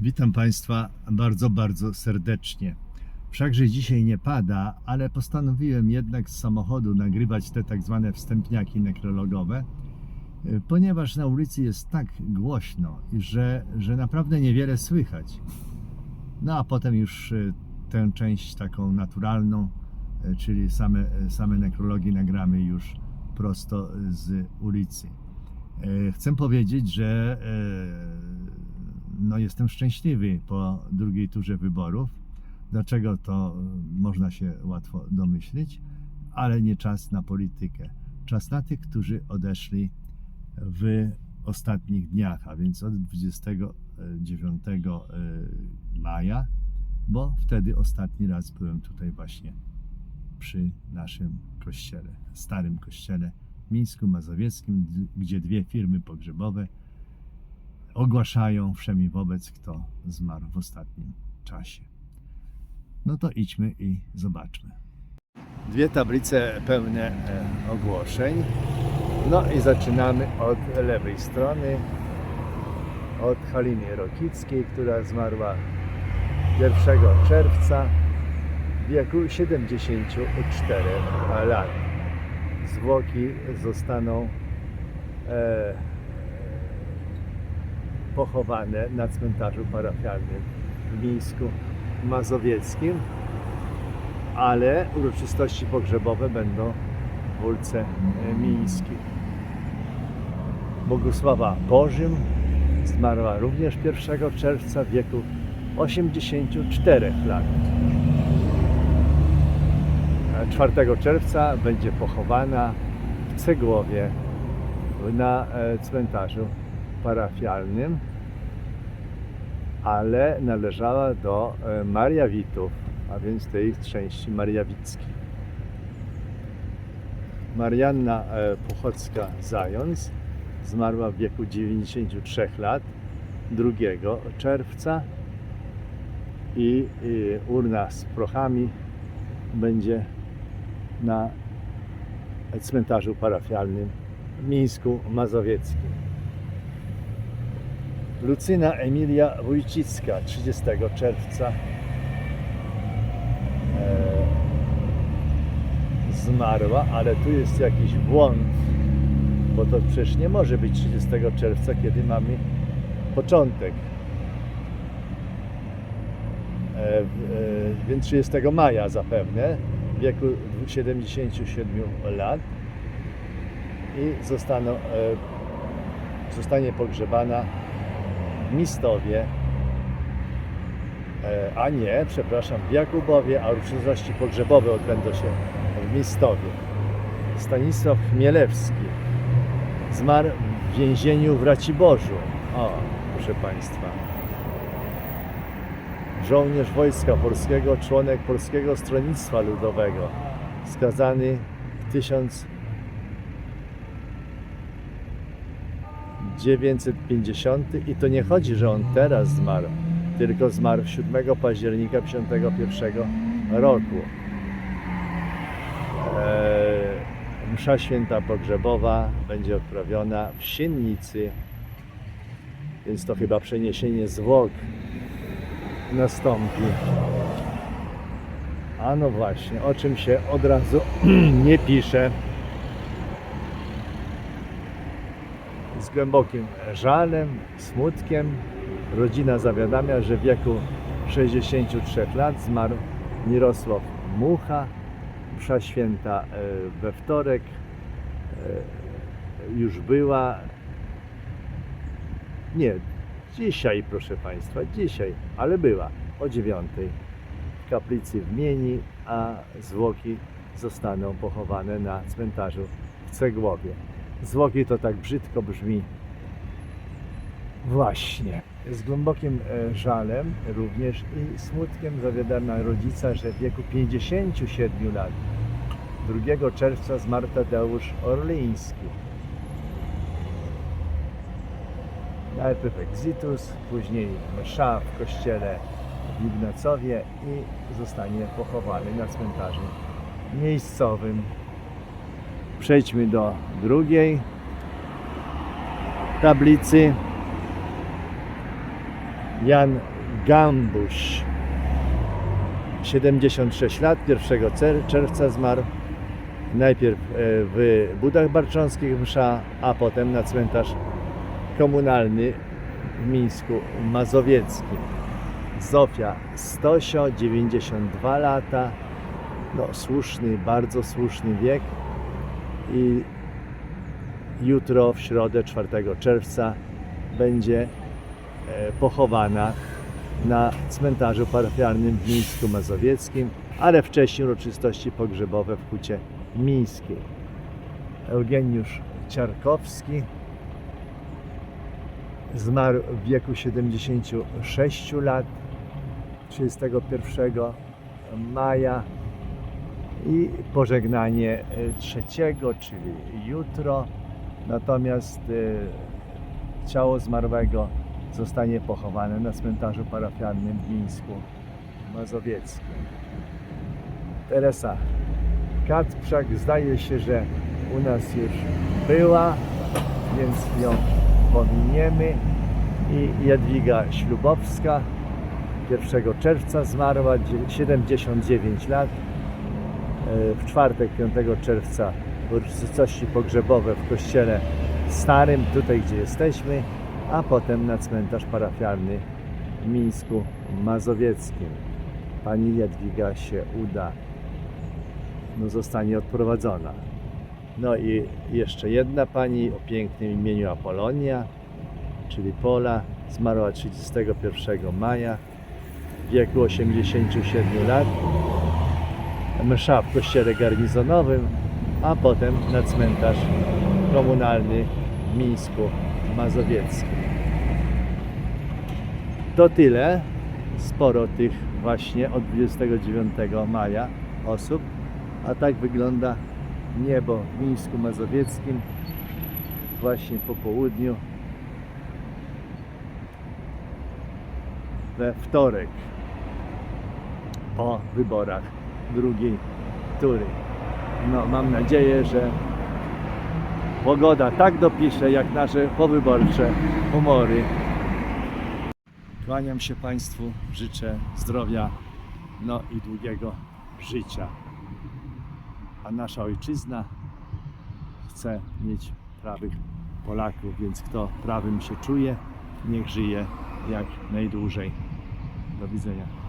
Witam Państwa bardzo, bardzo serdecznie. Wszakże dzisiaj nie pada, ale postanowiłem jednak z samochodu nagrywać te tak zwane wstępniaki nekrologowe, ponieważ na ulicy jest tak głośno, że, że naprawdę niewiele słychać. No a potem już y, tę część taką naturalną, y, czyli same, same nekrologi nagramy już prosto z ulicy. E, Chcę powiedzieć, że e, no jestem szczęśliwy po drugiej turze wyborów. Dlaczego to e, można się łatwo domyślić, ale nie czas na politykę. Czas na tych, którzy odeszli w ostatnich dniach, a więc od 29 e, maja, bo wtedy ostatni raz byłem tutaj właśnie przy naszym kościele, starym kościele Mińsku Mazowieckim, gdzie dwie firmy pogrzebowe ogłaszają wszemi wobec, kto zmarł w ostatnim czasie. No to idźmy i zobaczmy. Dwie tablice pełne e, ogłoszeń. No i zaczynamy od lewej strony, od Haliny Rokickiej, która zmarła 1 czerwca w wieku 74 lat. Zwłoki zostaną e, pochowane na cmentarzu parafialnym w Mińsku Mazowieckim, ale uroczystości pogrzebowe będą w Wólce Mińskiej. Bogusława Bożym zmarła również 1 czerwca w wieku 84 lat. 4 czerwca będzie pochowana w Cegłowie na e, cmentarzu parafialnym, ale należała do e, Mariawitów, a więc tej części mariawickiej. Marianna e, Puchocka-Zając zmarła w wieku 93 lat 2 czerwca i, i urna z prochami będzie na cmentarzu parafialnym Mińsku Mazowieckim. Lucyna Emilia Wójcicka 30 czerwca e, zmarła, ale tu jest jakiś błąd, bo to przecież nie może być 30 czerwca, kiedy mamy początek. E, e, więc 30 maja zapewne, w wieku 77 lat i zostaną, e, zostanie pogrzebana Mistowie, e, a nie, przepraszam, w Jakubowie, a uroczystości pogrzebowe odbędą się w Mistowie. Stanisław Chmielewski zmarł w więzieniu w Raciborzu. O, proszę Państwa żołnierz Wojska Polskiego, członek Polskiego Stronnictwa Ludowego, skazany w 1950 i to nie chodzi, że on teraz zmarł, tylko zmarł 7 października 1951 roku. Eee, Msza święta pogrzebowa będzie odprawiona w Siennicy, więc to chyba przeniesienie zwłok nastąpi. A no właśnie, o czym się od razu nie pisze. Z głębokim żalem, smutkiem rodzina zawiadamia, że w wieku 63 lat zmarł Mirosław Mucha. Msza święta e, we wtorek e, już była. Nie, Dzisiaj, proszę Państwa, dzisiaj, ale była o dziewiątej w kaplicy w Mieni, a zwłoki zostaną pochowane na cmentarzu w Cegłowie. Zwłoki to tak brzydko brzmi. Właśnie. Z głębokim e, żalem również i smutkiem zawiadamia rodzica, że w wieku 57 lat 2 czerwca zmarł Tadeusz Orliński. Najpierw exitus, później msza w kościele w Ignacowie i zostanie pochowany na cmentarzu miejscowym. Przejdźmy do drugiej tablicy. Jan Gambuś. 76 lat, 1 cer- czerwca zmarł. Najpierw e, w Budach Barcząskich msza, a potem na cmentarz komunalny w Mińsku Mazowieckim. Zofia Stosio, 92 lata. No, słuszny, bardzo słuszny wiek. I jutro, w środę 4 czerwca, będzie e, pochowana na cmentarzu parafialnym w Mińsku Mazowieckim, ale wcześniej uroczystości pogrzebowe w Hucie Mińskiej. Eugeniusz Ciarkowski zmarł w wieku 76 lat 31 maja i pożegnanie e, trzeciego, czyli jutro. Natomiast e, ciało zmarłego zostanie pochowane na cmentarzu parafialnym w Mińsku Mazowieckim. Teresa Kacprzak zdaje się, że u nas już była, więc ją pominiemy. I Jadwiga Ślubowska 1 czerwca zmarła, dzie- 79 lat. W czwartek 5 czerwca uroczystości pogrzebowe w kościele starym, tutaj gdzie jesteśmy, a potem na cmentarz parafialny w Mińsku Mazowieckim. Pani Jadwiga się uda, no zostanie odprowadzona. No i jeszcze jedna pani o pięknym imieniu Apolonia, czyli Pola, zmarła 31 maja w wieku 87 lat. Msza w kościele garnizonowym, a potem na cmentarz komunalny w Mińsku Mazowieckim. To tyle. Sporo tych właśnie od 29 maja osób. A tak wygląda niebo w Mińsku Mazowieckim właśnie po południu we wtorek po wyborach drugiej tury. No, mam nadzieję, że pogoda tak dopisze jak nasze powyborcze humory. Kłaniam się Państwu, życzę zdrowia, no i długiego życia. A nasza ojczyzna chce mieć prawych Polaków, więc kto prawym się czuje, niech żyje jak najdłużej. Do widzenia.